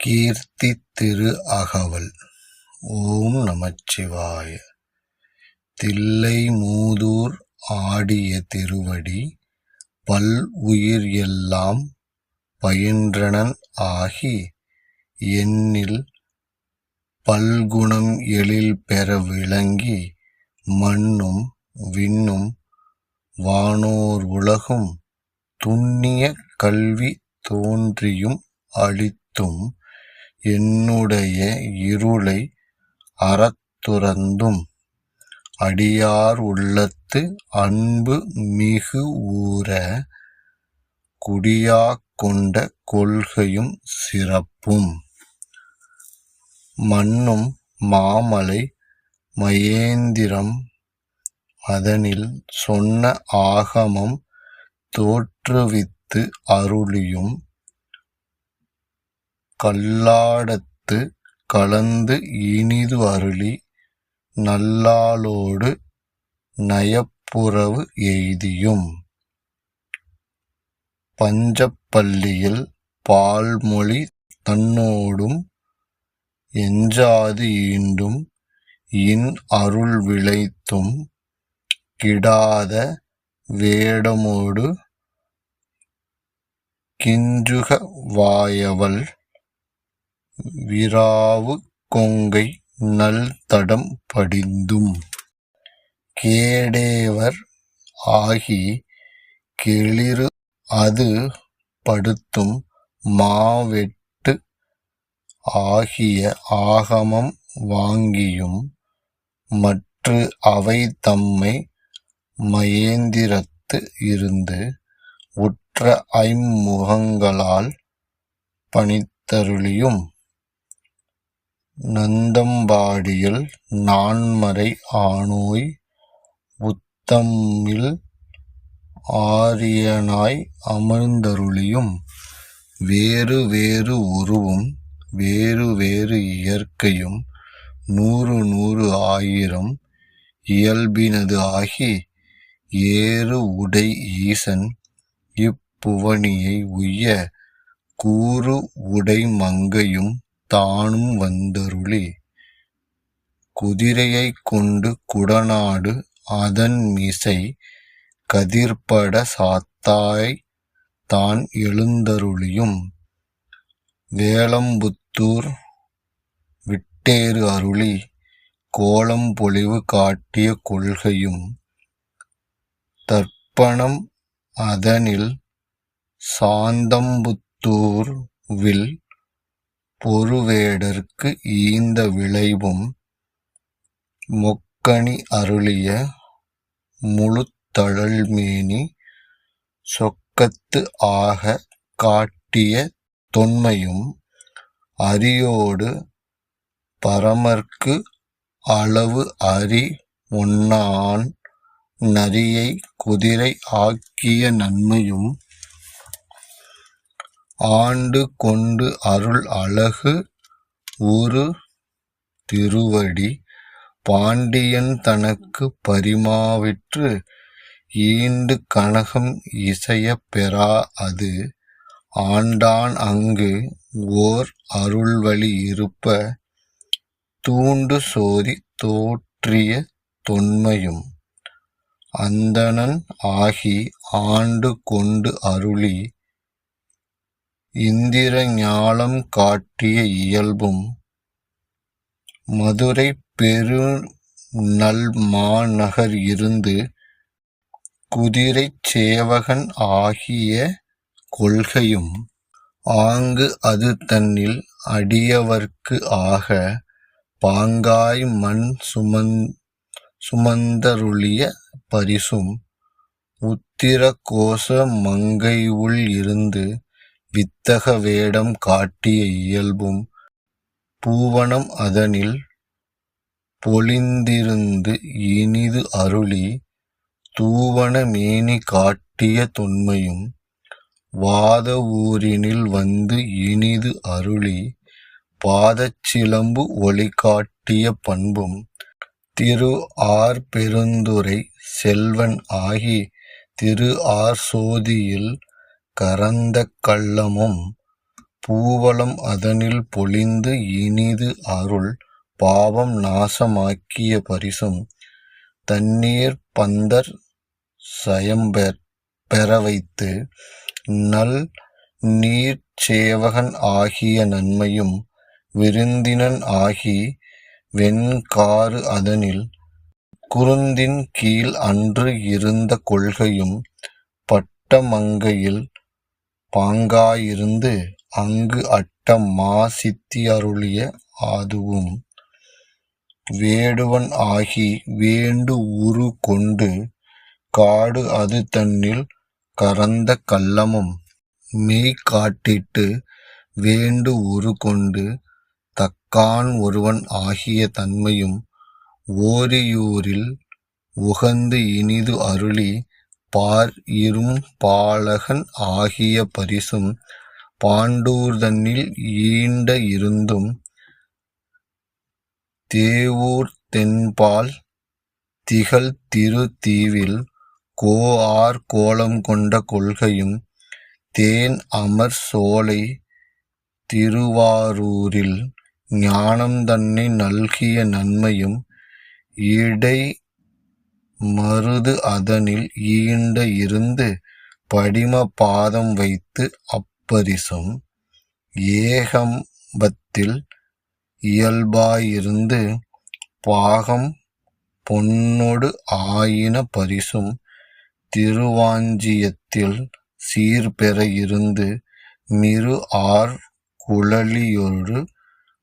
கீர்த்தி திரு அகவல். ஓம் நமச்சிவாய. தில்லை மூதூர் ஆடிய திருவடி பல் உயிர் எல்லாம் பயின்றனன் ஆகி எண்ணில் பல்குணம் எழில் பெற விளங்கி மண்ணும் விண்ணும் வானோர் உலகும் துண்ணிய கல்வி தோன்றியும் அளித்தும் என்னுடைய இருளை அறத்துறந்தும் அடியார் உள்ளத்து அன்பு மிகு ஊர குடியாக் கொண்ட கொள்கையும் சிறப்பும். மண்ணும் மாமலை மயேந்திரம் அதனில் சொன்ன ஆகமம் தோற்றுவித்து அருளியும் கல்லாடத்து கலந்து இனிது அருளி நல்லாளோடு நயப்புறவு எய்தியும். பஞ்சப்பள்ளியில் பால்மொழி தன்னோடும் எஞ்சாது ஈண்டும் இன் அருள் விளைத்தும் கிடாத வேடமோடு கிஞ்சுக வாயவள் விராவு கொங்கை நல்தடம் படிந்தும். கேடேவர் ஆகி கெளிறு அது படுத்தும் மாவெட்டு ஆகிய ஆகமம் வாங்கியும் மற்று அவை தம்மை மயேந்திரத்து இருந்து உற்ற ஐம்முகங்களால் பணித்தருளியும். நந்தம்பாடியில் நான்மறை ஆணோய் உத்தமில் ஆரியனாய் அமர்ந்தருளியும் வேறு வேறு உருவும் வேறு வேறு இயற்கையும் நூறு நூறு ஆயிரம் இயல்பினது ஆகி ஏறு உடை ஈசன் இப்புவனியை உய்ய கூறு உடை மங்கையும் தானும் வந்தருளி குதிரையைக் கொண்டு குடநாடு அதன் மீசை கதிர்ப்பட சாத்தாய் தான் எழுந்தருளியும். வேலம்புத்தூர் விட்டேறு அருளி கோலம் பொலிவு காட்டிய கொள்கையும் தர்ப்பணம் அதனில் சாந்தம்புத்தூர் வில் பொருவேடற்கு ஈந்த விளைவும் மொக்கணி அருளிய முழுத்தழல்மேனி சொக்கத்து ஆக காட்டிய தொன்மையும் அரியோடு பரமர்க்கு அளவு அரி முன்னான் நரியை குதிரை ஆக்கிய நன்மையும் ஆண்டு கொண்டு அருள் அழகு ஒரு திருவடி. பாண்டியன் தனக்கு பரிமாவிற்று ஈண்டு கனகம் இசையப் பெறா அது. ஆண்டான் அங்கு ஓர் அருள்வழி இருப்ப தூண்டு சோதி தோற்றிய தொன்மையும். அந்தணன் ஆகி ஆண்டு கொண்டு அருளி இந்திர ஞாலம் காட்டிய இயல்பும் மதுரை பெரு நல்மாநகர் இருந்து குதிரைச் சேவகன் ஆகிய கொள்கையும் ஆங்கு அது தன்னில் அடியவர்க்கு ஆக பாங்காய் மண் சுமந் சுமந்தருளிய பரிசும் உத்திர மங்கை உள் இருந்து வித்தக வேடம் காட்டிய இயல்பும் பூவனம் அதனில் பொழிந்திருந்து இனிது அருளி தூவன மேனி காட்டிய தொன்மையும் வாத ஊரினில் வந்து இனிது அருளி பாதச்சிலம்பு ஒளி காட்டிய பண்பும் திரு ஆர் பெருந்துரை செல்வன் ஆகி திரு ஆர் சோதியில் கரந்த கள்ளமும் பூவளம் அதனில் பொழிந்து இனிது அருள் பாவம் நாசமாக்கிய பரிசும் தண்ணீர் பந்தர் சயம்பெற் பெறவைத்து நல் நீர் சேவகன் ஆகிய நன்மையும் விருந்தினன் ஆகி வெண்காறு அதனில் குருந்தின் கீழ் அன்று இருந்த கொள்கையும் பட்டமங்கையில் பாங்காயிருந்து அங்கு அட்ட மா சித்தி அருளிய அதுவும் வேடுவன் ஆகி வேண்டு உரு கொண்டு காடு அது தன்னில் கரந்த கள்ளமும். மெய் காட்டிட்டு வேண்டு உரு கொண்டு தக்கான் ஒருவன் ஆகிய தன்மையும் ஓரியூரில் உகந்து இனிது அருளி பார் இரும் பாலகன் ஆகிய பரிசும் பாண்டூர்தன்னில் ஈண்ட இருந்தும் தேவூர் தென்பால் திகழ் திரு தீவில் கோ ஆர் கோலம் கொண்ட கொள்கையும் தேன் அமர் சோலை திருவாரூரில் ஞானம் தன்னை நல்கிய நன்மையும் இடை மருது அதனில் ஈண்ட இருந்து படிம பாதம் வைத்து அப்பரிசும் ஏகம்பத்தில் இயல்பாயிருந்து பாகம் பொன்னொடு ஆயின பரிசும் திருவாஞ்சியத்தில் சீர்பெற இருந்து மிரு ஆர் குழலியொரு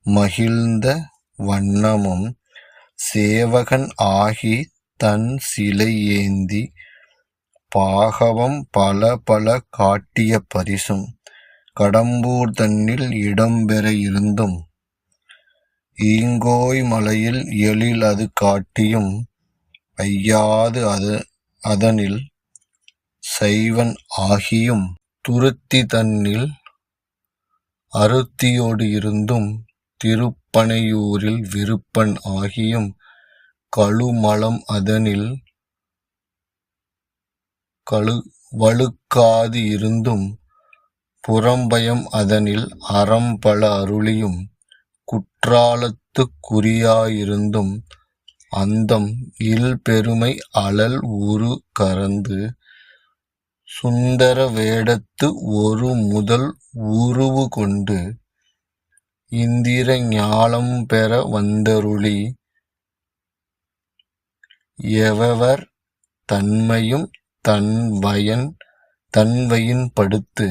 மகிழ்ந்த வண்ணமும் சேவகன் ஆகி தன் சிலை ஏந்தி பாகவம் பல பல காட்டிய பரிசும் கடம்பூர் தன்னில் இடம்பெற இருந்தும் ஈங்கோய் மலையில் எழில் அது காட்டியும் ஐயாது அது அதனில் சைவன் ஆகியும் துருத்தி தன்னில் அருத்தியோடு இருந்தும் திருப்பனையூரில் விருப்பன் ஆகியும் கழுமலம் அதனில் கழு வழுக்காது இருந்தும் புறம்பயம் அதனில் அறம்பல அருளியும் குற்றாலத்துக் குறியாயிருந்தும் அந்தம் இல் பெருமை அழல் உரு கறந்து சுந்தர வேடத்து ஒரு முதல் உருவு கொண்டு இந்திர ஞாலம் பெற வந்தருளி எவவர் தன்மையும் தன்வயன் தன்வயின் படுத்து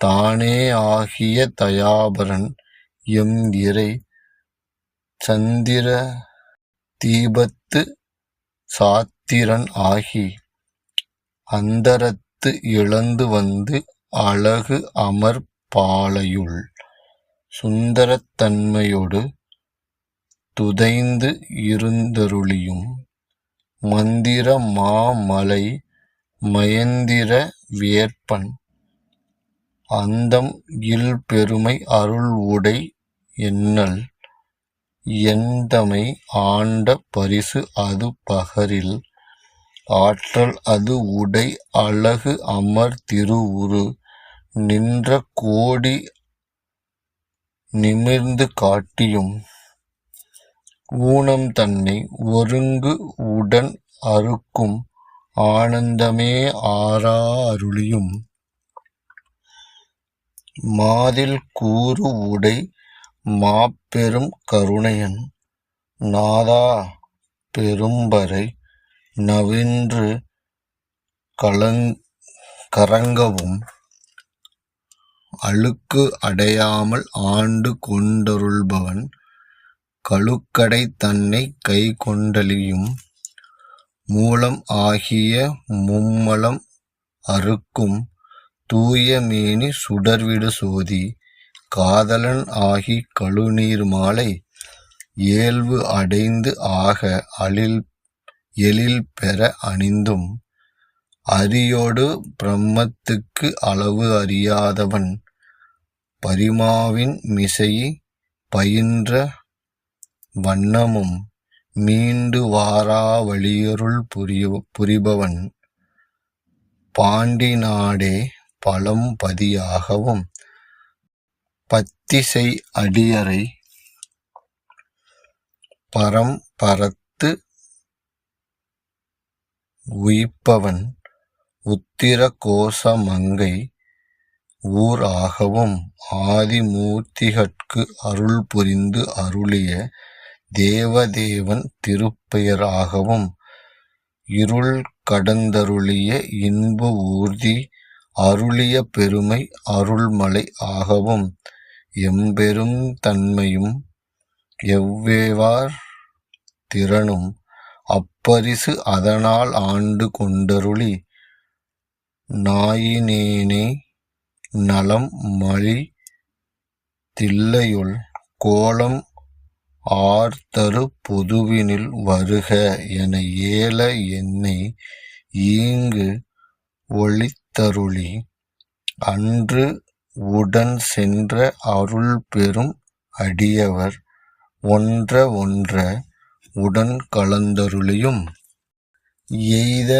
தானே ஆகிய தயாபரன் எம் இறை சந்திர தீபத்து சாத்திரன் ஆகி அந்தரத்து இழந்து வந்து அழகு அமர் பாலையுள் துதைந்து இருந்தருளியும் மந்திர மாமலை மயந்திர வியற்பன். அந்தம் இல் பெருமை அருள் உடை என்னல். எந்தமை ஆண்ட பரிசு அது பகரில். ஆற்றல் அது உடை அழகு அமர் திருவுரு. நின்ற கோடி நிமிர்ந்து காட்டியும் ஊனம் தன்னை ஒருங்கு உடன் அறுக்கும் ஆனந்தமே ஆரா அருளியும். மாதில் கூறு உடை மாப்பெரும் கருணையன். நாதா பெரும்பரை நவின்று கலங் கரங்கவும். அழுக்கு அடையாமல் ஆண்டு கொண்டருள்பவன் கழுக்கடை தன்னை கை கொண்டலியும் மூலம் ஆகிய மும்மலம் அறுக்கும் தூய மேனி சுடர்விடு சோதி. காதலன் ஆகி கழுநீர் மாலை ஏழ்வு அடைந்து ஆக அழில் எழில் பெற அணிந்தும் அரியோடு பிரம்மத்துக்கு அளவு அறியாதவன் பரிமாவின் மிசையை பயின்ற வண்ணமும் மீண்டு வாரா வழியருள் புரிய புரிபவன். பாண்டி நாடே பழம் பதியாகவும் பத்திசை அடியரை பரம்பரத்து உயிப்பவன். உத்திர கோச மங்கை ஊர் ஆகவும் ஆதிமூர்த்திகட்கு அருள் புரிந்து அருளிய தேவதேவன் திருப்பெயராகவும் இருள் கடந்தருளிய இன்ப ஊர்தி அருளிய பெருமை அருள்மலை ஆகவும் எம்பெரும் தன்மையும் எவ்வேவார் திறனும் அப்பரிசு அதனால் ஆண்டு கொண்டருளி நாயினேனை நலம் மழி தில்லையுள் கோலம் ஆர்தரு பொதுவினில் வருக என ஏல எண்ணி ஈங்கு ஒளித்தருளி அன்று உடன் சென்ற அருள் பெரும் அடியவர் ஒன்ற ஒன்ற உடன் கலந்தருளியும். எய்த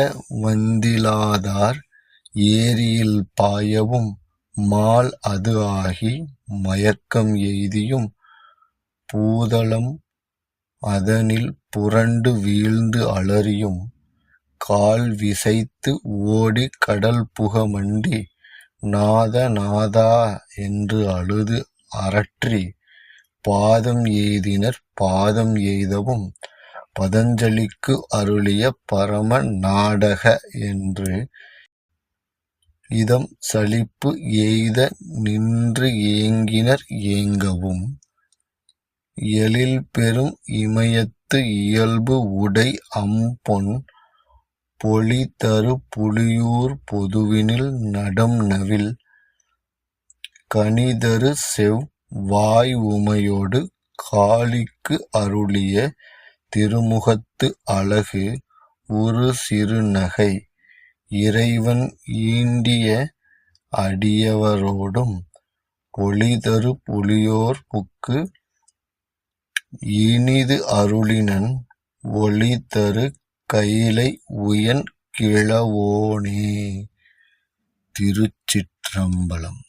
வந்திலாதார் ஏரியில் பாயவும் மால் அது ஆகி மயக்கம் எய்தியும். பூதளம் அதனில் புரண்டு வீழ்ந்து அலறியும். கால் விசைத்து ஓடி கடல் புக மண்டி நாத நாதா என்று அழுது அரற்றி பாதம் எய்தினர் பாதம் எய்தவும். பதஞ்சலிக்கு அருளிய பரம நாடக என்று இதம் சலிப்பு எய்த நின்று ஏங்கினர் ஏங்கவும். எழில்பெரும் இமயத்து இயல்பு உடை அம்பொன் பொலிதரு புலியூர் பொதுவினில் நடம் நவில். கனிதரு செவ் வாய் காளிக்கு அருளிய திருமுகத்து அழகு உறு சிறுநகை இறைவன் ஈண்டிய அடியவரோடும் ஒளிதரு புலியோர் புக்கு இனிது அருளினன் ஒளிதரு கயிலை உயன் கிழவோனே திருச்சிற்றம்பலம்.